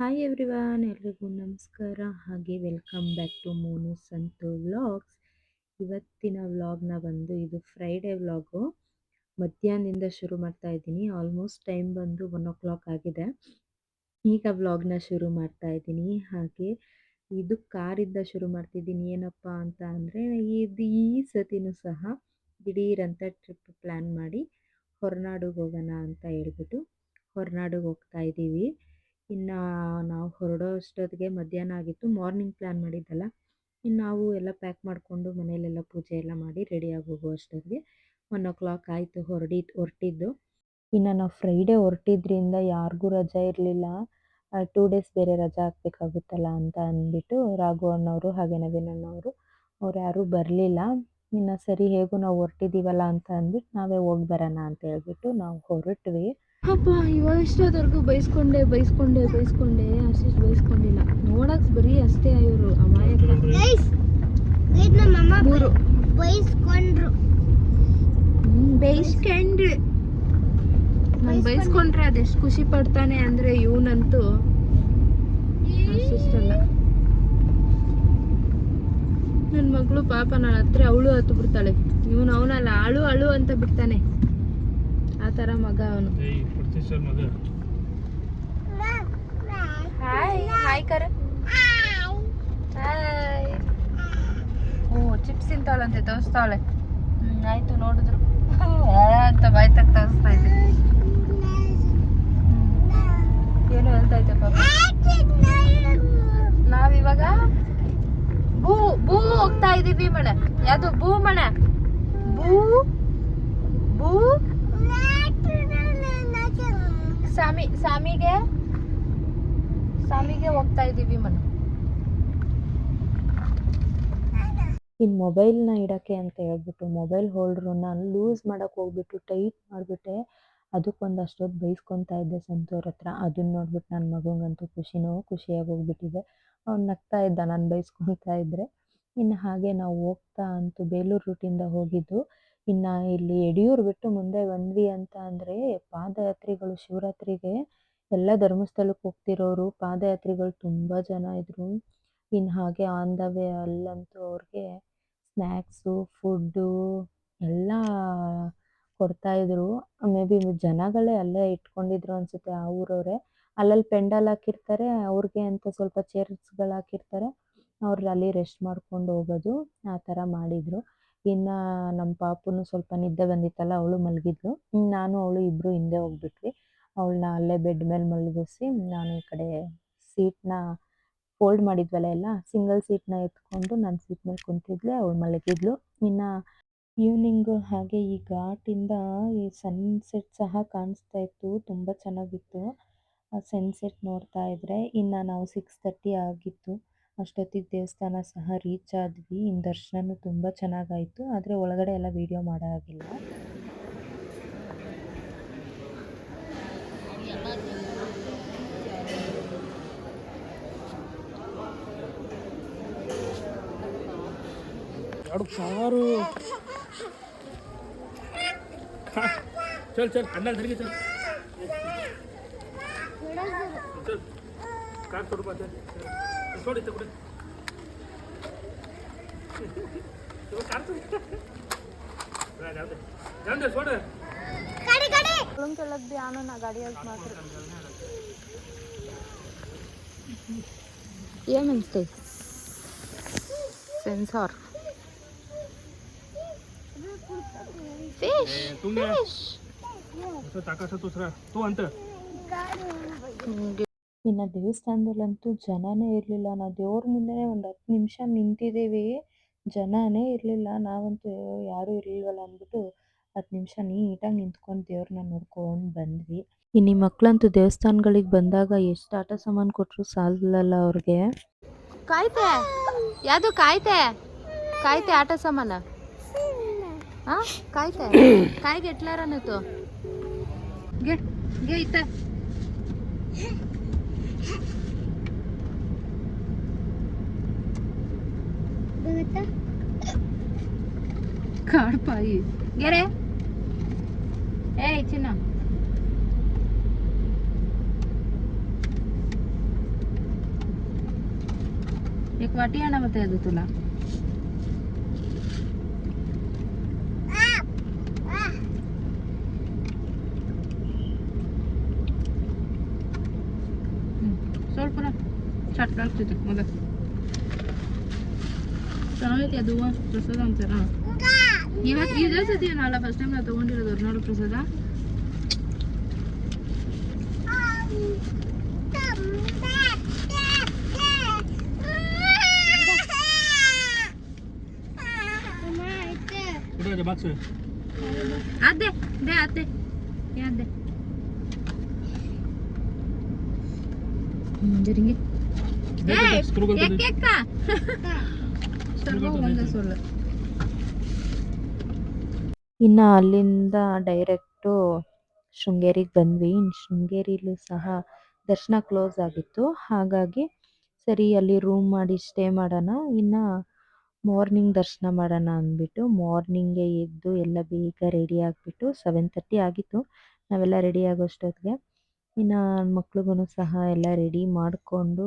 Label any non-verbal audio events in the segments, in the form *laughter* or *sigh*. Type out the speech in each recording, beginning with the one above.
Hi everyone ಎಲ್ರಿಗೂ ನಮಸ್ಕಾರ. ಹಾಗೆ welcome back to Monu Santu vlogs ಇವತ್ತಿನ ವ್ಲಾಗ್ನ ಬಂದು ಇದು ಫ್ರೈಡೇ ವ್ಲಾಗು ಮಧ್ಯಾಹ್ನದಿಂದ ಶುರು ಮಾಡ್ತಾ ಇದ್ದೀನಿ. ಆಲ್ಮೋಸ್ಟ್ ಟೈಮ್ ಬಂದು ಒನ್ ಓ ಕ್ಲಾಕ್ ಆಗಿದೆ. ಈಗ ವ್ಲಾಗ್ನ ಶುರು ಮಾಡ್ತಾ ಇದ್ದೀನಿ. ಹಾಗೆ ಇದು ಕಾರಿಂದ ಶುರು ಮಾಡ್ತಿದ್ದೀನಿ. ಏನಪ್ಪ ಅಂತ ಅಂದರೆ, ಇದು ಈ ಸತಿನೂ ಸಹ ದಿಢೀರಂತ ಟ್ರಿಪ್ ಪ್ಲ್ಯಾನ್ ಮಾಡಿ ಹೊರನಾಡಿಗೆ ಹೋಗೋಣ ಅಂತ ಹೇಳ್ಬಿಟ್ಟು ಹೊರನಾಡಿಗೆ ಹೋಗ್ತಾ ಇದ್ದೀವಿ. ಇನ್ನು ನಾವು ಹೊರಡೋ ಅಷ್ಟೊತ್ತಿಗೆ ಮಧ್ಯಾಹ್ನ ಆಗಿತ್ತು ಮಾರ್ನಿಂಗ್ ಪ್ಲ್ಯಾನ್ ಮಾಡಿದ್ದಲ್ಲ. ಇನ್ನು ನಾವು ಎಲ್ಲ ಪ್ಯಾಕ್ ಮಾಡಿಕೊಂಡು ಮನೆಯಲ್ಲೆಲ್ಲ ಪೂಜೆ ಎಲ್ಲ ಮಾಡಿ ರೆಡಿಯಾಗಿ ಹೋಗೋ ಅಷ್ಟೊತ್ತಿಗೆ ಒನ್ ಓ ಕ್ಲಾಕ್ ಆಯಿತು ಹೊರಡಿ, ಹೊರಟಿದ್ದು. ಇನ್ನು ನಾವು ಫ್ರೈಡೇ ಹೊರಟಿದ್ರಿಂದ ಯಾರಿಗೂ ರಜೆ ಇರಲಿಲ್ಲ. ಟೂ ಡೇಸ್ ಬೇರೆ ರಜಾ ಹಾಕ್ಬೇಕಾಗುತ್ತಲ್ಲ ಅಂತ ಅಂದ್ಬಿಟ್ಟು ರಾಘು ಅಣ್ಣವರು ಹಾಗೆ ನವೀನ್ ಅಣ್ಣವರು ಅವ್ರು ಯಾರೂ ಬರಲಿಲ್ಲ. ಇನ್ನು ಸರಿ ಹೇಗೂ ನಾವು ಹೊರಟಿದ್ದೀವಲ್ಲ ಅಂತ ಅಂದ್ಬಿಟ್ಟು ನಾವೇ ಹೋಗಿ ಬರೋಣ ಅಂತ ಹೇಳ್ಬಿಟ್ಟು ನಾವು ಹೊರಟ್ವಿ. ಅಪ್ಪ ಇವಾಗ ಇಷ್ಟೊತ್ತವರೆಗೂ ಬೈಸ್ಕೊಂಡೆ ಬೈಸ್ಕೊಂಡೆ ಬೈಸ್ಕೊಂಡೆ ಅಷ್ಟಿಷ್ಟು ಬೈಸ್ಕೊಂಡಿಲ್ಲ. ನೋಡಕ್ ಬರೀ ಅಷ್ಟೇ ಇವರು ಅಮಾಯಕರು. ಬೈಸ್ಕೊಂಡ್ರು. ಬೈಸ್ಕೊಂಡ್ರೆ. ನಾನು ಬೈಸ್ಕೊಂಡ್ರೆ. ಅದೆಷ್ಟು ಖುಷಿ ಪಡ್ತಾನೆ ಅಂದ್ರೆ ಇವನಂತೂ ಅಷ್ಟಿಷ್ಟಲ್ಲ. ನನ್ನ ಮಗಳು ಪಾಪ ನನ್ನ ಹತ್ರ ಅವಳು ಹತ್ತು ಬಿಡ್ತಾಳೆ ಇವನು ಅವನಲ್ಲ ಅಳು ಅಳು ಅಂತ ಬಿಡ್ತಾನೆ. ಥರ ಮಗ ಅವನು. ಹಾಯ್ ಹಾಯ್ ಕರ. ಹಾಯ್ ಓ ಚಿಪ್ಸ್ ತಿಂತಾಳಂತೆ ತೋರಿಸ್ತಾವಳೆ ಹ್ಞೂ ಆಯ್ತು ನೋಡಿದ್ರು. ಅಂತ ಬಾಯ್ ತಗ ತೋರಿಸ್ತಾ ಇದ್ದೆ. ಏನು ಹೇಳ್ತಾ ಇದ್ದೆ ಪಾಪ. ನಾವಿವಾಗ ಭೂ ಬೂ ಹೋಗ್ತಾ ಇದೀವಿ ಮಣ. ಯಾವುದು ಭೂ ಮಣ ಬೂ ಬೂ ಸಾಮಿ ಸಾಮಿಗೆ ಸಾಮಿಗೆ ಹೋಗ್ತಾ ಇದೀವಿ ಮಣ ಇನ್ನು ಮೊಬೈಲ್ನ ಇಡೋಕ್ಕೆ ಅಂತ ಹೇಳ್ಬಿಟ್ಟು ಮೊಬೈಲ್ ಹೋಲ್ಡ್ರನ್ನ ಲೂಸ್ ಮಾಡೋಕ್ಕೆ ಹೋಗ್ಬಿಟ್ಟು ಟೈಟ್ ಮಾಡಿಬಿಟ್ಟೆ. ಅದಕ್ಕೊಂದು ಅಷ್ಟೊತ್ತು ಬೈಸ್ಕೊತಾ ಇದ್ದೆ ಸಂತೋರ್ ಹತ್ರ. ಅದನ್ನ ನೋಡ್ಬಿಟ್ಟು ನನ್ನ ಮಗಂಗಂತೂ ಖುಷಿನೋ ಖುಷಿಯಾಗಿ ಹೋಗ್ಬಿಟ್ಟಿದೆ. ಅವ್ನು ನಗ್ತಾ ಇದ್ದ, ನಾನು ಬೈಸ್ಕೊತಾ ಇದ್ದರೆ ಇನ್ನು ಹಾಗೆ ನಾವು ಹೋಗ್ತಾ ಅಂತೂ ಬೇಲೂರು ರೂಟಿಂದ ಹೋಗಿದ್ದು. ಇನ್ನು ಇಲ್ಲಿ ಯಡಿಯೂರು ಬಿಟ್ಟು ಮುಂದೆ ಬಂದ್ವಿ ಅಂತ ಅಂದರೆ ಪಾದಯಾತ್ರಿಗಳು ಶಿವರಾತ್ರಿಗೆ ಎಲ್ಲ ಧರ್ಮಸ್ಥಳಕ್ಕೆ ಹೋಗ್ತಿರೋರು, ಪಾದಯಾತ್ರಿಗಳು ತುಂಬ ಜನ ಇದ್ದರು ಇನ್ನು ಹಾಗೆ ಆನ್ ದ ವೇ ಅಲ್ಲಂತೂ ಅವ್ರಿಗೆ ಸ್ನ್ಯಾಕ್ಸು ಫುಡ್ಡು ಎಲ್ಲ ಕೊಡ್ತಾಯಿದ್ರು ಮೇ ಬಿ ಜನಗಳೇ ಅಲ್ಲೇ ಇಟ್ಕೊಂಡಿದ್ರು ಅನಿಸುತ್ತೆ ಆ ಊರವರೇ. ಅಲ್ಲಲ್ಲಿ ಪೆಂಡಲ್ ಹಾಕಿರ್ತಾರೆ, ಅವ್ರಿಗೆ ಅಂತ ಸ್ವಲ್ಪ ಚೇರ್ಸ್ಗಳು ಹಾಕಿರ್ತಾರೆ. ಅವ್ರು ಅಲ್ಲಿ ರೆಸ್ಟ್ ಮಾಡ್ಕೊಂಡು ಹೋಗೋದು, ಆ ಥರ ಮಾಡಿದರು. ಇನ್ನು ನಮ್ಮ ಪಾಪುನು ಸ್ವಲ್ಪ ನಿದ್ದೆ ಬಂದಿತ್ತಲ್ಲ, ಅವಳು ಮಲಗಿದ್ಲು. ನಾನು, ಅವಳು ಇಬ್ಬರು ಹಿಂದೆ ಹೋಗ್ಬಿಟ್ವಿ. ಅವಳನ್ನ ಅಲ್ಲೇ ಬೆಡ್ ಮೇಲೆ ಮಲಗಿಸಿ ನಾನು ಈ ಕಡೆ ಸೀಟ್ನ ಫೋಲ್ಡ್ ಮಾಡಿದ್ವಲ್ಲ ಎಲ್ಲ ಸಿಂಗಲ್ ಸೀಟ್ನ ಎತ್ಕೊಂಡು ನನ್ನ ಸೀಟ್ ಮೇಲೆ ಕುಂತಿದ್ಲೆ, ಅವಳು ಮಲಗಿದ್ಲು. ಇನ್ನು ಈವ್ನಿಂಗು ಹಾಗೆ ಈ ಘಾಟಿಂದ ಈ ಸನ್ಸೆಟ್ ಸಹ ಕಾಣಿಸ್ತಾ ಇತ್ತು, ತುಂಬ ಚೆನ್ನಾಗಿತ್ತು. ಆ ಸನ್ಸೆಟ್ ನೋಡ್ತಾ ಇದ್ದರೆ ಇನ್ನು ನಾವು ಸಿಕ್ಸ್ ತರ್ಟಿ ಆಗಿತ್ತು. ಅಷ್ಟೊತ್ತಿಗೆ ದೇವಸ್ಥಾನ ಸಹ ರೀಚ್ ಆದ್ವಿ ಇನ್ನು ದರ್ಶನನೂ ತುಂಬ ಚೆನ್ನಾಗಾಯಿತು, ಆದರೆ ಒಳಗಡೆ ಎಲ್ಲ ವೀಡಿಯೋ ಮಾಡೋ ಹಾಗಿಲ್ಲ. అడుగు కారు చల్ చల్ అన్నాడు తిరిగి చల్ చల్ కారు చూడు పోతే చూడు ఇప్పుడు ಗಾಡಿ ಆನೋ ನಾ ಗಾಡಿ ಮಾತ್ರ ಏನ್ ಅನ್ಸ್ತೈ ಸೆನ್ಸಾರ್ तुम्ही असं टाकायचं दुसरा तो अंत ಇನ್ನು ದೇವಸ್ಥಾನದಲ್ಲಂತೂ ಜನನೇ ಇರಲಿಲ್ಲ ನಾವು ದೇವ್ರ ಮುಂದೆನೇ ಒಂದು ಹತ್ತು ನಿಮಿಷ ನಿಂತಿದ್ದೀವಿ ಜನನೇ ಇರಲಿಲ್ಲ ನಾವಂತೂ ಯಾರೂ ಇರಲಿಲ್ವಲ್ಲ ಅಂದ್ಬಿಟ್ಟು ಹತ್ತು ನಿಮಿಷ ನೀಟಾಗಿ ನಿಂತ್ಕೊಂಡು ದೇವ್ರನ್ನ ನೋಡ್ಕೊಂಡು ಬಂದ್ವಿ ಇನ್ನು ಈ ಮಕ್ಕಳಂತೂ ದೇವಸ್ಥಾನಗಳಿಗೆ ಬಂದಾಗ ಎಷ್ಟು ಆಟ ಸಾಮಾನು ಕೊಟ್ಟರು ಸಾಲಲ್ಲ ಅವ್ರಿಗೆ ಕಾಯ್ತೆ ಯಾವುದು ಕಾಯ್ತೆ ಕಾಯ್ತೆ ಆಟ ಸಾಮಾನ हा? काय *clears throat* काय काय घेतला रा तो घे घे इथ. रे. ए एक वाटी आणा मग तुला ಚಟ್ಕ ಆಗ್ತೈತೆ ಮಗ ಚೆನ್ನಾಗೈತೆ ಅದು ಪ್ರಸಾದ ಅಂತಾರ ಇವತ್ತು ಇದೇ ಸತಿ ಏನಲ್ಲ ಫಸ್ಟ್ ಟೈಮ್ ನಾವು ತೊಗೊಂಡಿರೋದು ಹೊರನಾಡು ಪ್ರಸಾದ ಇಡೋದು ಬಾಕ್ಸ್ ಅದೇ ದೇ ಅದೇ ಅದೇ ಜರಿಂಗೆ ಸ್ಕ್ರೂ ಒಂದೇ ಸೊಲ್ಲು ಇನ್ನು ಅಲ್ಲಿಂದ ಡೈರೆಕ್ಟು ಶೃಂಗೇರಿಗೆ ಬಂದ್ವಿ. ಇನ್ನು ಶೃಂಗೇರಿಲೂ ಸಹ ದರ್ಶನ ಕ್ಲೋಸ್ ಆಗಿತ್ತು. ಹಾಗಾಗಿ ಸರಿ ಅಲ್ಲಿ ರೂಮ್ ಮಾಡಿ ಸ್ಟೇ ಮಾಡೋಣ. ಇನ್ನು ಮಾರ್ನಿಂಗ್ ದರ್ಶನ ಮಾಡೋಣ ಅಂದ್ಬಿಟ್ಟು ಮಾರ್ನಿಂಗೇ ಎದ್ದು ಎಲ್ಲ ಬೇಗ ರೆಡಿ ಆಗಿಬಿಟ್ಟು ಸೆವೆನ್ ತರ್ಟಿ ಆಗಿತ್ತು. ನಾವೆಲ್ಲ ರೆಡಿ ಆಗೋಷ್ಟೊತ್ತಿಗೆ. ಇನ್ನು ಮಕ್ಳಿಗೂ ಸಹ ಎಲ್ಲ ರೆಡಿ ಮಾಡಿಕೊಂಡು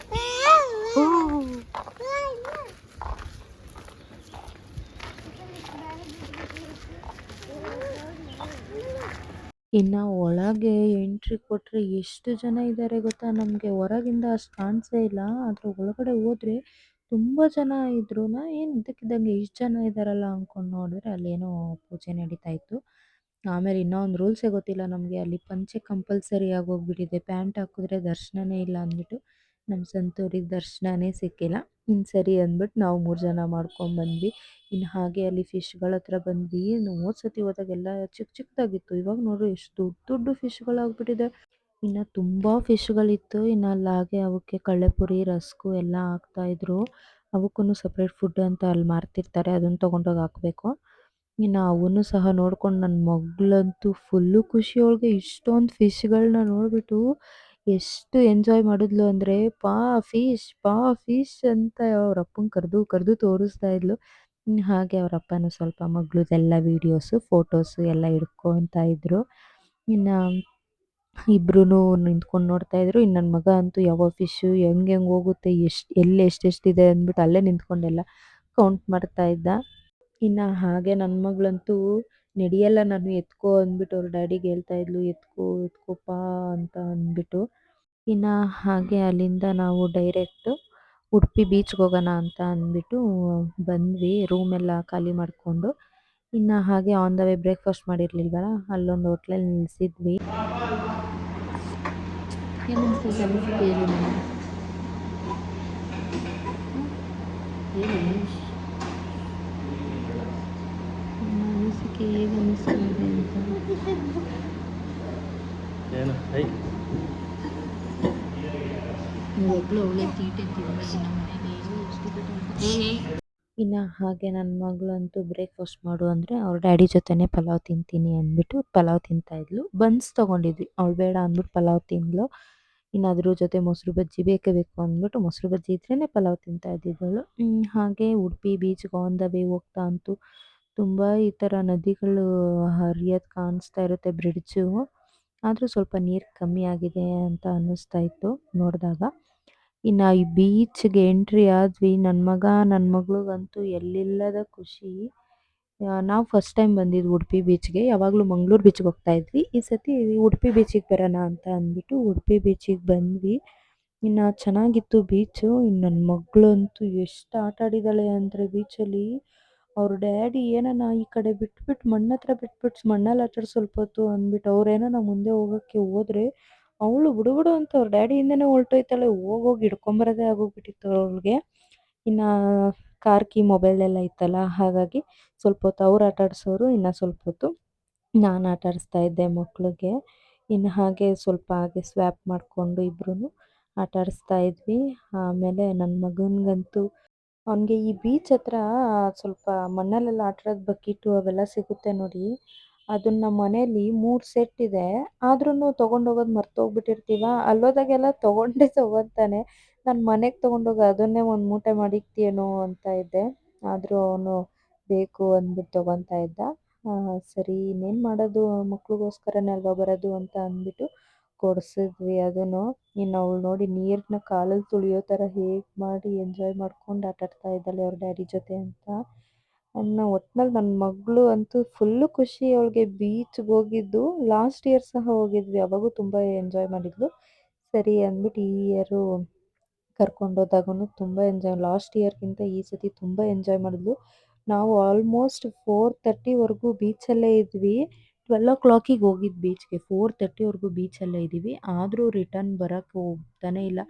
ಇನ್ನು ಒಳಗೆ ಎಂಟ್ರಿ ಕೊಟ್ಟರೆ ಎಷ್ಟು ಜನ ಇದ್ದಾರೆ ಗೊತ್ತಾ? ನಮಗೆ ಹೊರಗಿಂದ ಅಷ್ಟು ಕಾಣಿಸೇ ಇಲ್ಲ. ಆದರೆ ಒಳಗಡೆ ಹೋದ್ರೆ ತುಂಬ ಜನ ಇದ್ರು ಏನು ಇದ್ದಕ್ಕಿದ್ದಂಗೆ ಇಷ್ಟು ಜನ ಇದ್ದಾರಲ್ಲ ಅಂದ್ಕೊಂಡು ನೋಡಿದ್ರೆ ಅಲ್ಲೇನೋ ಪೂಜೆ ನಡೀತಾ ಇತ್ತು. ಆಮೇಲೆ ಇನ್ನೂ ಒಂದು ರೂಲ್ಸೇ ಗೊತ್ತಿಲ್ಲ ನಮಗೆ. ಅಲ್ಲಿ ಪಂಚೆ ಕಂಪಲ್ಸರಿ ಆಗೋಗ್ಬಿಟ್ಟಿದೆ ಪ್ಯಾಂಟ್ ಹಾಕಿದ್ರೆ ದರ್ಶನನೇ ಇಲ್ಲ ಅಂದ್ಬಿಟ್ಟು. ನಮ್ಮ ಸಂತೂರಿಗೆ ದರ್ಶನನೇ ಸಿಕ್ಕಿಲ್ಲ. ಇನ್ನು ಸರಿ ಅಂದ್ಬಿಟ್ಟು ನಾವು ಮೂರು ಜನ ಮಾಡ್ಕೊಂಡ್ಬಂದ್ವಿ ಇನ್ನು ಹಾಗೆ ಅಲ್ಲಿ ಫಿಶ್ಗಳ ಹತ್ರ ಬಂದ್ವಿ. ಹೋದ ಸತಿ ಹೋದಾಗೆಲ್ಲ ಚಿಕ್ಕ ಚಿಕ್ಕದಾಗಿತ್ತು ಇವಾಗ ನೋಡು ಎಷ್ಟು ದೊಡ್ಡ ದೊಡ್ಡ ಫಿಶ್ಗಳಾಗ್ಬಿಟ್ಟಿದೆ. ಇನ್ನು ತುಂಬ ಫಿಶ್ಗಳಿತ್ತು. ಇನ್ನು ಅಲ್ಲಿ ಹಾಗೆ ಅವಕ್ಕೆ ಕಳ್ಳೆಪುರಿ, ರಸ್ಕು ಎಲ್ಲ ಹಾಕ್ತಾಯಿದ್ರು ಅವಕ್ಕೂ ಸಪ್ರೇಟ್ ಫುಡ್ ಅಂತ ಅಲ್ಲಿ ಮಾರ್ತಿರ್ತಾರೆ. ಅದನ್ನು ತೊಗೊಂಡೋಗಿ ಹಾಕಬೇಕು. ಇನ್ನು ಅವನು ಸಹ ನೋಡ್ಕೊಂಡು ನನ್ನ ಮಗಳಂತೂ ಫುಲ್ಲು ಖುಷಿಯೊಳಗೆ ಇಷ್ಟೊಂದು ಫಿಶ್ಗಳನ್ನ ನೋಡಿಬಿಟ್ಟು ಎಷ್ಟು ಎಂಜಾಯ್ ಮಾಡಿದ್ಲು ಅಂದರೆ, ಪಾ ಫಿಶ್ ಪಾ ಫಿಶ್ ಅಂತ ಅವ್ರ ಕರೆದು ಕರೆದು ತೋರಿಸ್ತಾ ಇದ್ಲು. ಹಾಗೆ ಅವ್ರ ಸ್ವಲ್ಪ ಮಗಳದೆಲ್ಲ ವೀಡಿಯೋಸು ಫೋಟೋಸು ಎಲ್ಲ ಹಿಡ್ಕೊತಾ ಇದ್ರು. ಇನ್ನು ಇಬ್ರು ನಿಂತ್ಕೊಂಡು ನೋಡ್ತಾ ಇದ್ರು. ಇನ್ನು ನನ್ನ ಮಗ ಅಂತೂ ಯಾವ ಫಿಶ್ಶು ಹೆಂಗೆ ಹೆಂಗೆ ಹೋಗುತ್ತೆ, ಎಷ್ಟು, ಎಲ್ಲಿ ಎಷ್ಟೆಷ್ಟಿದೆ ಅಂದ್ಬಿಟ್ಟು ಅಲ್ಲೇ ನಿಂತ್ಕೊಂಡೆಲ್ಲ ಕೌಂಟ್ ಮಾಡ್ತಾ ಇದ್ದ. ಇನ್ನು ಹಾಗೆ ನನ್ನ ಮಗಳಂತೂ ನಡೆಯಲ್ಲ ನಾನು ಎತ್ಕೋ ಅಂದ್ಬಿಟ್ಟು ಅವ್ರ ಡ್ಯಾಡಿಗೆ ಹೇಳ್ತಾ ಇದ್ಲು, ಎತ್ಕೋ ಎತ್ಕೋಪ್ಪ ಅಂತ ಅಂದ್ಬಿಟ್ಟು. ಇನ್ನು ಹಾಗೆ ಅಲ್ಲಿಂದ ನಾವು ಡೈರೆಕ್ಟು ಉಡುಪಿ ಬೀಚ್ಗೆ ಹೋಗೋಣ ಅಂತ ಅಂದ್ಬಿಟ್ಟು ಬಂದ್ವಿ ರೂಮೆಲ್ಲ ಖಾಲಿ ಮಾಡಿಕೊಂಡು. ಇನ್ನು ಹಾಗೆ ಆನ್ ದ ವೇ ಬ್ರೇಕ್ಫಾಸ್ಟ್ ಮಾಡಿರಲಿಲ್ವಲ್ಲ, ಅಲ್ಲೊಂದು ಹೋಟ್ಲಲ್ಲಿ ನಿಲ್ಲಿಸಿದ್ವಿ ಏನು ಅನಿಸ್ತೈತೆ ಅನಿಸ್ತೈತೆ ಹೇಳಿ ನನಗೆ ಹೇಳಿ ನನ್ನ ಅನಿಸಿಕೆ ಹೇಗೆ ಅನಿಸ್ತದೆ ಅಂತ ಏನು? ಐ ಒಬ್ಳು ಅವಳೆ ತೀಟೆ ತಿನ್ನೋದು ನಮ್ಮ ಮನೇಲಿ ಎಷ್ಟು ತೀಟೆ ಇನ್ನು ಹಾಗೆ ನನ್ನ ಮಗಳಂತೂ ಬ್ರೇಕ್ಫಾಸ್ಟ್ ಮಾಡು ಅಂದರೆ ಅವ್ರ ಡ್ಯಾಡಿ ಜೊತೆನೇ ಪಲಾವ್ ತಿಂತೀನಿ ಅಂದ್ಬಿಟ್ಟು ಪಲಾವ್ ತಿಂತಾ ಇದ್ಲು. ಬನ್ಸ್ ತೊಗೊಂಡಿದ್ವಿ. ಅವ್ಳು ಬೇಡ ಅಂದ್ಬಿಟ್ಟು ಪಲಾವ್ ತಿಂದ್ಲು. ಇನ್ನು ಅದ್ರ ಜೊತೆ ಮೊಸರು ಬಜ್ಜಿ ಬೇಕೇ ಬೇಕು ಅಂದ್ಬಿಟ್ಟು ಮೊಸರು ಬಜ್ಜಿ ಇದ್ರೇ ಪಲಾವ್ ತಿಂತಾ ಇದ್ದಿದ್ದಳು. ಹಾಗೆ ಉಡುಪಿ ಬೀಚ್ಗೆ ಆನ್ ದ ವೇ ಹೋಗ್ತಾ ಅಂತೂ ತುಂಬ ಈ ಥರ ನದಿಗಳು ಹರಿಯೋದು ಕಾಣಿಸ್ತಾ ಇರುತ್ತೆ ಬ್ರಿಡ್ಜು ಆದರೂ ಸ್ವಲ್ಪ ನೀರು ಕಮ್ಮಿ ಆಗಿದೆ ಅಂತ ಅನ್ನಿಸ್ತಾ ಇತ್ತು ನೋಡಿದಾಗ. ಇನ್ನು ಈ ಬೀಚ್ಗೆ ಎಂಟ್ರಿ ಆದ್ವಿ. ನನ್ನ ಮಗ ನನ್ನ ಮಗಳಿಗಂತೂ ಎಲ್ಲಿಲ್ಲದ ಖುಷಿ. ನಾವು ಫಸ್ಟ್ ಟೈಮ್ ಬಂದಿದ್ದು ಉಡುಪಿ ಬೀಚ್ಗೆ ಯಾವಾಗಲೂ ಮಂಗಳೂರು ಬೀಚ್ಗೆ ಹೋಗ್ತಾ ಇದ್ವಿ. ಈ ಸತಿ ಉಡುಪಿ ಬೀಚಿಗೆ ಬರೋಣ ಅಂತ ಅಂದ್ಬಿಟ್ಟು ಉಡುಪಿ ಬೀಚಿಗೆ ಬಂದ್ವಿ. ಇನ್ನು ಚೆನ್ನಾಗಿತ್ತು ಬೀಚು ಇನ್ನು ನನ್ನ ಮಗಳಂತೂ ಎಷ್ಟು ಆಟ ಆಡಿದ್ದಾಳೆ ಅಂದರೆ ಬೀಚಲ್ಲಿ ಅವ್ರ ಡ್ಯಾಡಿ ಏನನ ಈ ಕಡೆ ಬಿಟ್ಬಿಟ್ಟು ಮಣ್ಣತ್ರ ಬಿಟ್ಬಿಟ್ಟು ಮಣ್ಣಲ್ಲಿ ಆಟಾಡಿ ಸ್ವಲ್ಪ ಹೊತ್ತು ಅಂದ್ಬಿಟ್ಟು ಅವ್ರೇನನ ಮುಂದೆ ಹೋಗೋಕ್ಕೆ ಹೋದ್ರೆ ಅವಳು ಬಿಡು ಬಿಡು ಅಂತ ಅವ್ರ ಡ್ಯಾಡಿ ಹಿಂದೆನೇ ಹೊರ್ಟೋಯ್ತಾಳೆ ಹೋಗೋಗಿ ಹಿಡ್ಕೊಂಬರೋದೇ ಆಗೋಗ್ಬಿಟ್ಟಿತ್ತು ಅವ್ಳಿಗೆ. ಇನ್ನು ಕಾರ್ ಕೀ ಮೊಬೈಲ್ ಎಲ್ಲ ಇತ್ತಲ್ಲ, ಹಾಗಾಗಿ ಸ್ವಲ್ಪ ಹೊತ್ತು ಅವ್ರು ಆಟ ಆಡಿಸೋರು ಇನ್ನು ಸ್ವಲ್ಪ ಹೊತ್ತು ನಾನು ಆಟ ಆಡಿಸ್ತಾ ಇದ್ದೆ ಮಕ್ಳಿಗೆ. ಇನ್ನು ಹಾಗೆ ಸ್ವಲ್ಪ ಹಾಗೆ ಸ್ವ್ಯಾಪ್ ಮಾಡಿಕೊಂಡು ಇಬ್ಬರೂ ಆಟ ಆಡಿಸ್ತಾ ಇದ್ವಿ. ಆಮೇಲೆ ನನ್ನ ಮಗನಿಗಂತೂ ಅವನಿಗೆ ಈ ಬೀಚ್ ಹತ್ರ ಸ್ವಲ್ಪ ಮಣ್ಣಲ್ಲೆಲ್ಲ ಆಟ ಆಡೋದು ಬಕೀಟು ಅವೆಲ್ಲ ಸಿಗುತ್ತೆ ನೋಡಿ. ಅದನ್ನ ನಮ್ಮ ಮನೇಲಿ ಮೂರು ಸೆಟ್ ಇದೆ. ಆದ್ರೂ ತೊಗೊಂಡೋಗೋದು ಮರ್ತೋಗ್ಬಿಟ್ಟಿರ್ತೀವ? ಅಲ್ಲೋದಾಗೆಲ್ಲ ತೊಗೊಂಡೇ ತೊಗೊತಾನೆ ನಾನು ಮನೆಗೆ ತೊಗೊಂಡೋಗಿ ಅದನ್ನೇ ಒಂದು ಮೂಟೆ ಮಾಡಿಕ್ತೀಯೇನೋ ಅಂತ ಇದ್ದೆ. ಆದರೂ ಅವನು ಬೇಕು ಅಂದ್ಬಿಟ್ಟು ತೊಗೊತಾ ಇದ್ದ. ಸರಿ, ಇನ್ನೇನು ಮಾಡೋದು ಮಕ್ಳಿಗೋಸ್ಕರನೇ ಅಲ್ವಾ ಬರೋದು ಅಂತ ಅಂದ್ಬಿಟ್ಟು ಕೊಡಿಸಿದ್ವಿ ಅದನ್ನು. ಇನ್ನು ಅವಳು ನೋಡಿ ನೀರನ್ನ ಕಾಲಲ್ಲಿ ತುಳಿಯೋ ಥರ ಹೇಗೆ ಮಾಡಿ ಎಂಜಾಯ್ ಮಾಡ್ಕೊಂಡು ಆಟ ಆಡ್ತಾ ಇದ್ದಾಳೆ ಅವ್ರ ಡ್ಯಾಡಿ ಜೊತೆ ಅಂತ. ಅನ್ನ ಒಟ್ನಲ್ಲಿ ನನ್ನ ಮಗಳು ಅಂತೂ ಫುಲ್ಲು ಖುಷಿ ಅವಳಿಗೆ ಬೀಚ್ಗೆ ಹೋಗಿದ್ದು. ಲಾಸ್ಟ್ ಇಯರ್ ಸಹ ಹೋಗಿದ್ವಿ, ಅವಾಗೂ ತುಂಬ ಎಂಜಾಯ್ ಮಾಡಿದ್ಲು. ಸರಿ ಅಂದ್ಬಿಟ್ಟು ಈ ಇಯರು ಕರ್ಕೊಂಡೋದಾಗೂ ತುಂಬ ಎಂಜಾಯ್ ಲಾಸ್ಟ್ ಇಯರ್ಗಿಂತ ಈ ಸತಿ ತುಂಬ ಎಂಜಾಯ್ ಮಾಡಿದ್ಲು. ನಾವು ಆಲ್ಮೋಸ್ಟ್ ಫೋರ್ ತರ್ಟಿವರೆಗೂ ಬೀಚಲ್ಲೇ ಇದ್ವಿ. ಟ್ವೆಲ್ ಓ ಕ್ಲಾಕಿಗೆ ಹೋಗಿದ್ದು ಬೀಚ್ಗೆ ಫೋರ್ ತರ್ಟಿವರೆಗೂ ಬೀಚಲ್ಲೇ ಇದ್ದೀವಿ. ಆದರೂ ರಿಟರ್ನ್ ಬರೋಕ್ಕೆ ಹೋಗ್ತಾನೆ ಇಲ್ಲ.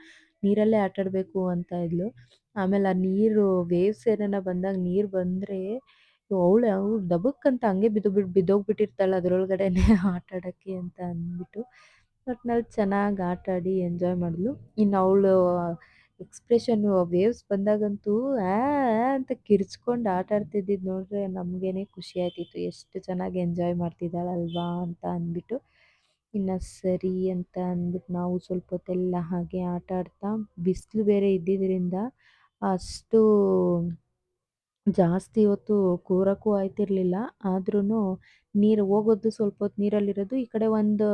ನೀರಲ್ಲೇ ಆಟಾಡಬೇಕು ಅಂತ ಇದ್ಲು. ಆಮೇಲೆ ಆ ನೀರು ವೇವ್ಸ್ ಏನಾರ ಬಂದಾಗ ನೀರು ಬಂದರೆ ಅವಳು ಅವಳು ದಬಕ್ಕಂತ ಹಂಗೆ ಬಿದ್ದು ಬಿಟ್ಟು ಬಿದ್ದೋಗ್ಬಿಟ್ಟಿರ್ತಾಳೆ ಅದರೊಳಗಡೆನೆ *laughs* ಆಟಾಡೋಕ್ಕೆ ಅಂತ ಅಂದ್ಬಿಟ್ಟು. ಒಟ್ನಲ್ಲಿ ಚೆನ್ನಾಗಿ ಆಟಾಡಿ ಎಂಜಾಯ್ ಮಾಡಿದ್ಲು. ಇನ್ನು ಅವಳು ಎಕ್ಸ್ಪ್ರೆಷನ್ನು ವೇವ್ಸ್ ಬಂದಾಗಂತೂ, ಆ ಅಂತ ಕಿರ್ಚ್ಕೊಂಡು ಆಟ ಆಡ್ತಿದ್ದಿದ್ದು ನೋಡಿದ್ರೆ ನಮಗೇನೆ ಖುಷಿ ಆಯ್ತಿತ್ತು ಎಷ್ಟು ಚೆನ್ನಾಗಿ ಎಂಜಾಯ್ ಮಾಡ್ತಿದ್ದಾಳಲ್ವಾ ಅಂತ ಅಂದ್ಬಿಟ್ಟು, ಇನ್ನು ಸರಿ ಅಂತ ಅಂದ್ಬಿಟ್ಟು ನಾವು ಸ್ವಲ್ಪ ಹೊತ್ತೆಲ್ಲ ಹಾಗೆ ಆಟ ಆಡ್ತಾ, ಬಿಸಿಲು ಬೇರೆ ಇದ್ದಿದ್ದರಿಂದ ಅಷ್ಟು ಜಾಸ್ತಿ ಹೊತ್ತು ಕೂರಕ್ಕೂ ಆಯ್ತಿರ್ಲಿಲ್ಲ. ಆದ್ರೂ ನೀರು ಹೋಗೋದು ಸ್ವಲ್ಪ ಹೊತ್ತು ನೀರಲ್ಲಿರೋದು, ಈ ಕಡೆ ಒಂದು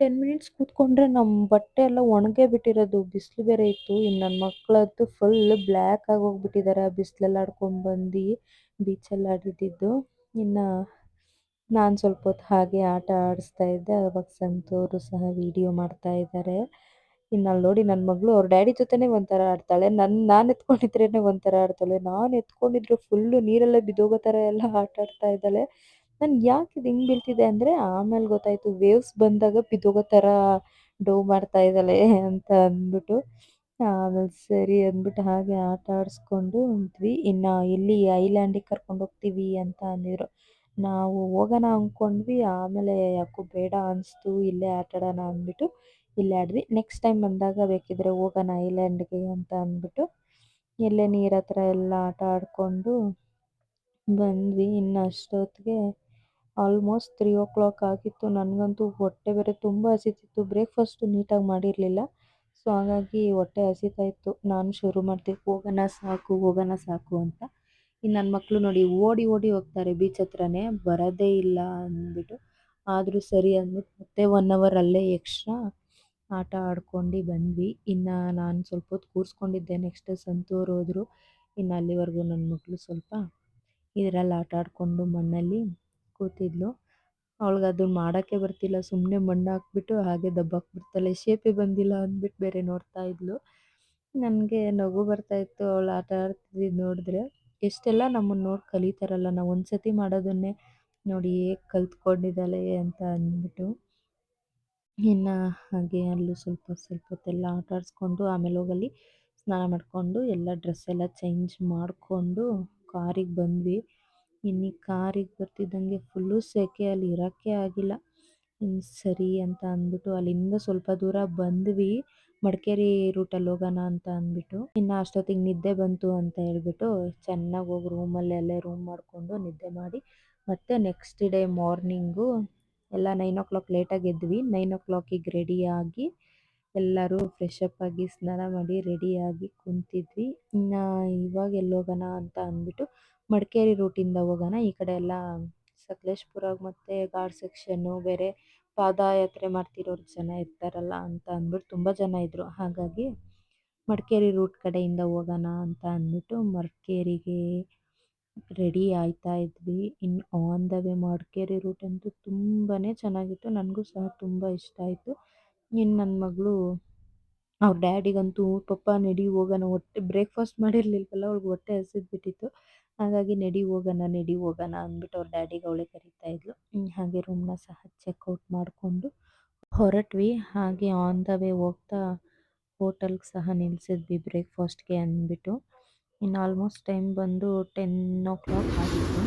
ಟೆನ್ ಮಿನಿಟ್ಸ್ ಕೂತ್ಕೊಂಡ್ರೆ ನಮ್ಮ ಬಟ್ಟೆ ಎಲ್ಲ ಒಣಗೇ ಬಿಟ್ಟಿರೋದು, ಬಿಸಿಲು ಬೇರೆ ಇತ್ತು. ಇನ್ನು ನನ್ನ ಮಕ್ಕಳದ್ದು ಫುಲ್ ಬ್ಲ್ಯಾಕ್ ಆಗಿ ಹೋಗ್ಬಿಟ್ಟಿದ್ದಾರೆ ಆ ಬಿಸಿಲಲ್ಲಿ ಆಡ್ಕೊಂಡ್ಬಂದು ಬೀಚಲ್ಲಿ ಆಡಿದ್ದು. ಇನ್ನು ನಾನು ಸ್ವಲ್ಪ ಹೊತ್ತು ಹಾಗೆ ಆಟ ಆಡಿಸ್ತಾ ಇದ್ದೆ. ಅವಾಗ ಸಂತೋರು ಸಹ ವೀಡಿಯೋ ಮಾಡ್ತಾ ಇದ್ದಾರೆ. ಇನ್ನು ಅಲ್ಲಿ ನೋಡಿ ನನ್ನ ಮಗಳು ಅವ್ರ ಡ್ಯಾಡಿ ಜೊತೆನೇ ಒಂಥರ ಆಡ್ತಾಳೆ. ನನ್ನ ನಾನು ಎತ್ಕೊಂಡಿದ್ರೇ ಒಂಥರ ಆಡ್ತಾಳೆ. ನಾನು ಎತ್ಕೊಂಡಿದ್ರು ಫುಲ್ಲು ನೀರೆಲ್ಲ ಬಿದ್ದೋಗೋ ಥರ ಎಲ್ಲ ಆಟ ಆಡ್ತಾ ಇದ್ದಾಳೆ. ನನ್ಗೆ ಯಾಕೆ ಇದು ಹಿಂಗೆ ಬೀಳ್ತಿದೆ ಅಂದರೆ, ಆಮೇಲೆ ಗೊತ್ತಾಯಿತು ವೇವ್ಸ್ ಬಂದಾಗ ಬಿದ್ದೋಗೋ ಥರ ಡೋ ಮಾಡ್ತಾ ಇದ್ದಾಳೆ ಅಂತ ಅಂದ್ಬಿಟ್ಟು. ಆಮೇಲೆ ಸರಿ ಅಂದ್ಬಿಟ್ಟು ಹಾಗೆ ಆಟ ಆಡಿಸ್ಕೊಂಡು ಇದ್ವಿ ಇನ್ನು ಇಲ್ಲಿ ಐಲ್ಯಾಂಡಿಗೆ ಕರ್ಕೊಂಡು ಹೋಗ್ತೀವಿ ಅಂತ ಅಂದಿದ್ರು. ನಾವು ಹೋಗೋಣ ಅಂದ್ಕೊಂಡ್ವಿ ಆಮೇಲೆ ಯಾಕೋ ಬೇಡ ಅನಿಸ್ತು. ಇಲ್ಲೇ ಆಟಾಡೋಣ ಅಂದ್ಬಿಟ್ಟು ಇಲ್ಲೇ ಆಡಿದ್ವಿ. ನೆಕ್ಸ್ಟ್ ಟೈಮ್ ಬಂದಾಗ ಬೇಕಿದ್ರೆ ಹೋಗೋಣ ಐಲ್ಯಾಂಡ್ಗೆ ಅಂತ ಅಂದ್ಬಿಟ್ಟು ಎಲ್ಲೇ ನೀರ ಹತ್ರ ಎಲ್ಲ ಆಟ ಆಡಿಕೊಂಡು ಬಂದ್ವಿ. ಇನ್ನು ಅಷ್ಟೊತ್ತಿಗೆ ಆಲ್ಮೋಸ್ಟ್ ತ್ರೀ ಓ ಕ್ಲಾಕ್ ಆಗಿತ್ತು. ನನಗಂತೂ ಹೊಟ್ಟೆ ಬೇರೆ ತುಂಬ ಹಸಿತಿತ್ತು. ಬ್ರೇಕ್ಫಾಸ್ಟು ನೀಟಾಗಿ ಮಾಡಿರಲಿಲ್ಲ. ಸೊ ಹಾಗಾಗಿ ಹೊಟ್ಟೆ ಹಸಿತಾ ಇತ್ತು. ನಾನು ಶುರು ಮಾಡ್ತೀನಿ ಹೋಗೋಣ ಸಾಕು ಹೋಗೋಣ ಸಾಕು ಅಂತ. ಇನ್ನು ನನ್ನ ಮಕ್ಕಳು ನೋಡಿ, ಓಡಿ ಓಡಿ ಹೋಗ್ತಾರೆ ಬೀಚ್ ಹತ್ರನೇ. ಬರೋದೇ ಇಲ್ಲ ಅಂದ್ಬಿಟ್ಟು. ಆದರೂ ಸರಿ ಅಂದ್ಬಿಟ್ಟು ಮತ್ತೆ ಒನ್ ಅವರ್ ಅಲ್ಲೇ ಎಕ್ಸ್ಟ್ರಾ ಆಟ ಆಡ್ಕೊಂಡು ಬಂದ್ವಿ. ಇನ್ನು ನಾನು ಸ್ವಲ್ಪ ಹೊತ್ತು ಕೂರಿಸ್ಕೊಂಡಿದ್ದೆ. ನೆಕ್ಸ್ಟ್ ಸಂತೂರು ಹೋದರು. ಇನ್ನು ಅಲ್ಲಿವರೆಗೂ ನನ್ನ ಮಕ್ಕಳು ಸ್ವಲ್ಪ ಇದರಲ್ಲಿ ಆಟ ಆಡಿಕೊಂಡು ಮಣ್ಣಲ್ಲಿ ಕೂತಿದ್ಲು ಅವಳಿಗೆ ಅದನ್ನ ಮಾಡೋಕ್ಕೆ ಬರ್ತಿಲ್ಲ ಸುಮ್ಮನೆ ಮಣ್ಣು ಹಾಕ್ಬಿಟ್ಟು ಹಾಗೆ ದಬ್ಬಾಕ್ಬಿಡ್ತಾಳೆ. ಶೇಪೇ ಬಂದಿಲ್ಲ ಅಂದ್ಬಿಟ್ಟು ಬೇರೆ ನೋಡ್ತಾ ಇದ್ಲು. ನನಗೆ ನಗು ಬರ್ತಾಯಿತ್ತು ಅವಳು ಆಟ ಆಡ್ತಿದ್ದು ನೋಡಿದ್ರೆ. ಎಷ್ಟೆಲ್ಲ ನಮ್ಮನ್ನು ನೋಡಿ ಕಲಿತಾರಲ್ಲ, ನಾವು ಒಂದು ಸತಿ ಮಾಡೋದನ್ನೇ ನೋಡಿ ಹೇಗೆ ಕಲ್ತ್ಕೊಂಡಿದ್ದಾಳೆ ಅಂತ ಅಂದ್ಬಿಟ್ಟು. ಇನ್ನು ಹಾಗೆ ಅಲ್ಲೂ ಸ್ವಲ್ಪ ಸ್ವಲ್ಪ ಹೊತ್ತೆಲ್ಲ ಆಟ ಆಡಿಸ್ಕೊಂಡು ಆಮೇಲೆ ಹೋಗಲ್ಲಿ ಸ್ನಾನ ಮಾಡಿಕೊಂಡು ಎಲ್ಲ ಡ್ರೆಸ್ ಎಲ್ಲ ಚೇಂಜ್ ಮಾಡಿಕೊಂಡು ಕಾರಿಗೆ ಬಂದ್ವಿ. ಇನ್ನು ಕಾರಿಗೆ ಬರ್ತಿದ್ದಂಗೆ ಫುಲ್ಲು ಸೆಕೆ, ಅಲ್ಲಿ ಇರೋಕ್ಕೆ ಆಗಿಲ್ಲ. ಇನ್ನು ಸರಿ ಅಂತ ಅಂದ್ಬಿಟ್ಟು ಅಲ್ಲಿಂದ ಸ್ವಲ್ಪ ದೂರ ಬಂದ್ವಿ. ಮಡಿಕೇರಿ ರೂಟಲ್ಲಿ ಹೋಗೋಣ ಅಂತ ಅಂದ್ಬಿಟ್ಟು ಇನ್ನು ಅಷ್ಟೊತ್ತಿಗೆ ನಿದ್ದೆ ಬಂತು ಅಂತ ಹೇಳ್ಬಿಟ್ಟು ಚೆನ್ನಾಗಿ ಹೋಗಿ ರೂಮಲ್ಲಿ ಅಲ್ಲೇ ರೂಮ್ ಮಾಡಿಕೊಂಡು ನಿದ್ದೆ ಮಾಡಿ ಮತ್ತೆ ನೆಕ್ಸ್ಟ್ ಡೇ ಮಾರ್ನಿಂಗು ಎಲ್ಲ ನೈನ್ ಓ ಕ್ಲಾಕ್ ಲೇಟಾಗಿ ಎದ್ವಿ. ನೈನ್ ಓ ಕ್ಲಾಕಿಗೆ ರೆಡಿಯಾಗಿ ಎಲ್ಲರೂ ಫ್ರೆಶ್ ಅಪ್ ಆಗಿ ಸ್ನಾನ ಮಾಡಿ ರೆಡಿಯಾಗಿ ಕುಂತಿದ್ವಿ. ಇನ್ನು ಇವಾಗ ಎಲ್ಲಿ ಹೋಗೋಣ ಅಂತ ಅಂದ್ಬಿಟ್ಟು ಮಡಿಕೇರಿ ರೂಟಿಂದ ಹೋಗೋಣ. ಈ ಕಡೆ ಎಲ್ಲ ಸಕಲೇಶಪುರ ಮತ್ತು ಗಾರ್ಡ್ ಸೆಕ್ಷನ್ನು ಬೇರೆ ಪಾದಯಾತ್ರೆ ಮಾಡ್ತಿರೋರು ಜನ ಇರ್ತಾರಲ್ಲ ಅಂತ ಅಂದ್ಬಿಟ್ಟು ತುಂಬ ಜನ ಇದ್ದರು ಹಾಗಾಗಿ ಮಡಿಕೇರಿ ರೂಟ್ ಕಡೆಯಿಂದ ಹೋಗೋಣ ಅಂತ ಅಂದ್ಬಿಟ್ಟು ಮಡಿಕೇರಿಗೆ ರೆಡಿ ಆಯ್ತಾ ಇದ್ವಿ. ಇನ್ನು on the way Madikeri route ಅಂತೂ ತುಂಬಾ ಚೆನ್ನಾಗಿತ್ತು. ನನಗೂ ಸಹ ತುಂಬ ಇಷ್ಟ ಆಯಿತು. ಇನ್ನು ನನ್ನ ಮಗಳು, ಅವ್ರ ಡ್ಯಾಡಿಗಂತೂ ಪಪ್ಪ ನಡಿ ಹೋಗೋಣ ಹೊಟ್ಟೆ ಬ್ರೇಕ್ಫಾಸ್ಟ್ ಮಾಡಿರ್ಲಿಲ್ವಲ್ಲ ಅವ್ಳಿಗೆ ಹೊಟ್ಟೆ ಹಸಿದ್ಬಿಟ್ಟಿತ್ತು ಹಾಗಾಗಿ ನಡಿ ಹೋಗೋಣ ನಡಿ ಹೋಗೋಣ ಅಂದ್ಬಿಟ್ಟು ಅವ್ರ ಡ್ಯಾಡಿಗೆ ಅವಳೇ ಕರಿತಾ ಇದ್ಲು. ಹಾಗೆ ರೂಮ್ನ ಸಹ ಚೆಕ್ಔಟ್ ಮಾಡಿಕೊಂಡು ಹೊರಟ್ವಿ. ಹಾಗೆ ಆನ್ ದ ವೇ ಹೋಗ್ತಾ ಹೋಟೆಲ್ಗೆ ಸಹ ನಿಲ್ಲಿಸಿದ್ವಿ ಬ್ರೇಕ್ಫಾಸ್ಟ್ಗೆ ಅಂದ್ಬಿಟ್ಟು. ಇನ್ನು ಆಲ್ಮೋಸ್ಟ್ ಟೈಮ್ ಬಂದು ಟೆನ್ ಓ ಕ್ಲಾಕ್ ಆಗಿತ್ತು.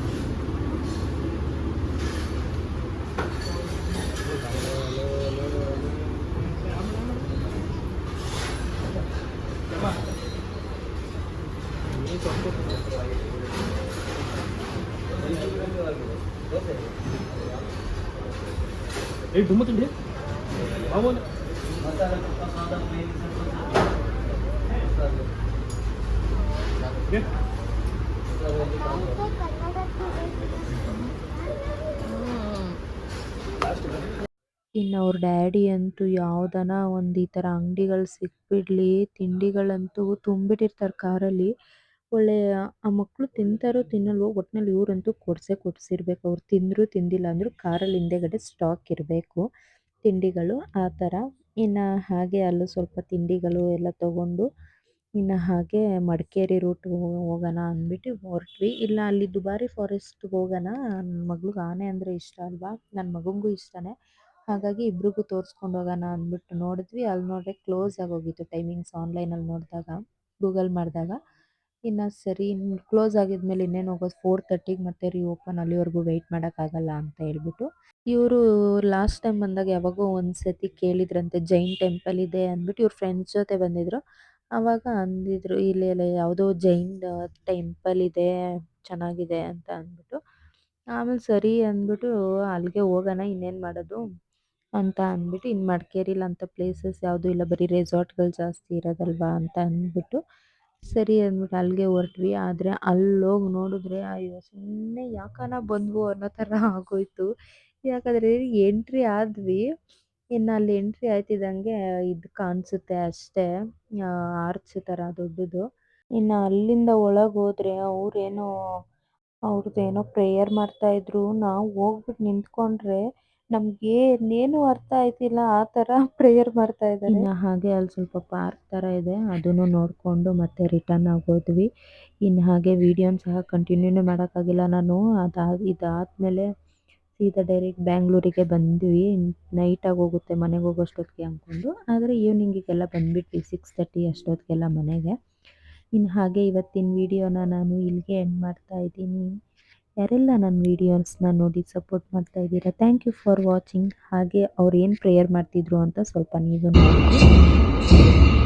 ಏ ಇನ್ನು ಅವ್ರ ಡ್ಯಾಡಿ ಅಂತೂ ಯಾವ್ದನ ಒಂದು ಈ ತರ ಅಂಗಡಿಗಳು ಸಿಕ್ಬಿಡ್ಲಿ ತಿಂಡಿಗಳಂತೂ ತುಂಬಿಟ್ಟಿರ್ತಾರೆ ಕಾರಲ್ಲಿ. ಒಳ್ಳೆ, ಆ ಮಕ್ಕಳು ತಿಂತಾರೋ ತಿನ್ನಲ್ವೋ ಒಟ್ನಲ್ಲಿ ಇವರಂತೂ ಕೊಡಿಸೇ ಕೊಡಿಸಿರ್ಬೇಕು. ಅವ್ರು ತಿಂದರೂ ತಿಂದಿಲ್ಲ ಅಂದರೂ ಕಾರಲ್ಲಿ ಹಿಂದೆಗಡೆ ಸ್ಟಾಕ್ ಇರಬೇಕು. ತಿಂಡಿಗಳು ಆ ಥರ. ಇನ್ನು ಹಾಗೆ ಅಲ್ಲೂ ಸ್ವಲ್ಪ ತಿಂಡಿಗಳು ಎಲ್ಲ ತಗೊಂಡು ಇನ್ನು ಹಾಗೆ ಮಡಿಕೇರಿ ರೂಟ್ ಹೋಗೋಣ ಅಂದ್ಬಿಟ್ಟು ಹೊರಟ್ವಿ. ಇಲ್ಲ, ಅಲ್ಲಿ ದುಬಾರಿ ಫಾರೆಸ್ಟ್ಗೆ ಹೋಗೋಣ. ನನ್ನ ಮಗಳಿಗೆ ಆನೆ ಅಂದರೆ ಇಷ್ಟ ಅಲ್ವಾ? ನನ್ನ ಮಗನಿಗೂ ಇಷ್ಟನೇ. ಹಾಗಾಗಿ ಇಬ್ರಿಗೂ ತೋರಿಸ್ಕೊಂಡು ಹೋಗೋಣ ಅಂದ್ಬಿಟ್ಟು ನೋಡಿದ್ವಿ. ಅಲ್ಲಿ ನೋಡಿದ್ರೆ ಕ್ಲೋಸ್ ಆಗೋಗಿತ್ತು ಟೈಮಿಂಗ್ಸ್ ಆನ್ಲೈನಲ್ಲಿ ನೋಡಿದಾಗ ಗೂಗಲ್ ಮಾಡಿದಾಗ. ಇನ್ನು ಸರಿ ಕ್ಲೋಸ್ ಆಗಿದ್ಮೇಲೆ ಇನ್ನೇನು ಹೋಗೋದು ಫೋರ್ ತರ್ಟಿಗೆ ಮತ್ತೆ ರೀಓಪನ್ ಅಲ್ಲಿವರೆಗೂ ವೆಯ್ಟ್ ಮಾಡೋಕ್ಕಾಗಲ್ಲ ಅಂತ ಹೇಳ್ಬಿಟ್ಟು, ಇವರು ಲಾಸ್ಟ್ ಟೈಮ್ ಬಂದಾಗ ಯಾವಾಗೋ ಒಂದು ಸತಿ ಕೇಳಿದ್ರಂತೆ ಜೈನ್ ಟೆಂಪಲ್ ಇದೆ ಅಂದ್ಬಿಟ್ಟು ಇವ್ರ ಫ್ರೆಂಡ್ಸ್ ಜೊತೆ ಬಂದಿದ್ರು. ಆವಾಗ ಅಂದಿದ್ರು, ಇಲ್ಲಿ ಯಾವುದೋ ಜೈನ್ ಟೆಂಪಲ್ ಇದೆ, ಚೆನ್ನಾಗಿದೆ ಅಂತ ಅಂದ್ಬಿಟ್ಟು, ಆಮೇಲೆ ಸರಿ ಅಂದ್ಬಿಟ್ಟು ಅಲ್ಲಿಗೆ ಹೋಗೋಣ, ಇನ್ನೇನು ಮಾಡೋದು ಅಂತ ಅಂದ್ಬಿಟ್ಟು ಇನ್ನು ಮಡಿಕೇರಿಲ್ಲ ಅಂಥ ಪ್ಲೇಸಸ್ ಯಾವುದೂ ಇಲ್ಲ, ಬರೀ ರೆಸಾರ್ಟ್ಗಳು ಜಾಸ್ತಿ ಇರೋದಲ್ವಾ? ಅಂತ ಅಂದ್ಬಿಟ್ಟು ಸರಿ ಅಂದ್ಬಿಟ್ಟು ಅಲ್ಲಿಗೆ ಹೊರಟ್ವಿ. ಆದರೆ ಅಲ್ಲೋಗಿ ನೋಡಿದ್ರೆ ಅಯ್ಯೋ ಸುಮ್ಮನೆ ಯಾಕನ ಬಂದ್ವು ಅನ್ನೋ ಥರ ಆಗೋಯ್ತು. ಯಾಕಂದರೆ ಎಂಟ್ರಿ ಆದ್ವಿ. ಇನ್ನು ಅಲ್ಲಿ ಎಂಟ್ರಿ ಆಯ್ತಿದ್ದಂಗೆ ಇದು ಕಾಣಿಸುತ್ತೆ ಅಷ್ಟೇ. ಆರ್ಚ್ ಥರ ದೊಡ್ಡದು. ಇನ್ನು ಅಲ್ಲಿಂದ ಒಳಗೆ ಹೋದರೆ ಅವ್ರೇನೋ ಅವ್ರದ್ದೇನೋ ಪ್ರೇಯರ್ ಮಾಡ್ತಾಯಿದ್ರು ನಾವು ಹೋಗ್ಬಿಟ್ಟು ನಿಂತ್ಕೊಂಡ್ರೆ ನಮಗೆ ಇನ್ನೇನು ಅರ್ಥ ಆಯ್ತಿಲ್ಲ, ಆ ಥರ ಪ್ರೇಯರ್ *laughs* ಮಾಡ್ತಾ ಇದ್ದಾರೆ. ಇನ್ನು ಹಾಗೆ ಅಲ್ಲಿ ಸ್ವಲ್ಪ ಪಾರ್ಕ್ ಥರ ಇದೆ, ಅದನ್ನು ನೋಡಿಕೊಂಡು ಮತ್ತೆ ರಿಟರ್ನ್ ಆಗೋದ್ವಿ ಇನ್ನು ಹಾಗೆ ವಿಡಿಯೋನ್ ಸಹ ಕಂಟಿನ್ಯೂನೇ ಮಾಡೋಕ್ಕಾಗಿಲ್ಲ ನಾನು. ಅದಾದ ಇದಾದ್ಮೇಲೆ ಸೀದಾ ಡೈರೆಕ್ಟ್ ಬ್ಯಾಂಗ್ಳೂರಿಗೆ ಬಂದ್ವಿ. ನೈಟ್ ಆಗೋಗುತ್ತೆ ಮನೆಗೆ ಹೋಗೋಷ್ಟೊತ್ತಿಗೆ ಅಂದ್ಕೊಂಡು ಆದರೆ ಈವ್ನಿಂಗಿಗೆಲ್ಲ ಬಂದ್ಬಿಟ್ವಿ ಸಿಕ್ಸ್ ತರ್ಟಿ ಅಷ್ಟೊತ್ತಿಗೆಲ್ಲ ಮನೆಗೆ. ಇನ್ನು ಹಾಗೆ ಇವತ್ತಿನ ವಿಡಿಯೋನ ನಾನು ಇಲ್ಲಿಗೆ ಎಂಡ್ ಮಾಡ್ತಾ ಇದ್ದೀನಿ. ಯಾರೆಲ್ಲ ನನ್ನ ವೀಡಿಯೋಸ್ನ ನೋಡಿ ಸಪೋರ್ಟ್ ಮಾಡ್ತಾ ಇದ್ದೀರಾ ಥ್ಯಾಂಕ್ ಯು ಫಾರ್ ವಾಚಿಂಗ್ ಹಾಗೆ ಅವ್ರು ಏನು ಪ್ರೇಯರ್ ಮಾಡ್ತಿದ್ರು ಅಂತ ಸ್ವಲ್ಪ ನೀವು ನೋಡಿ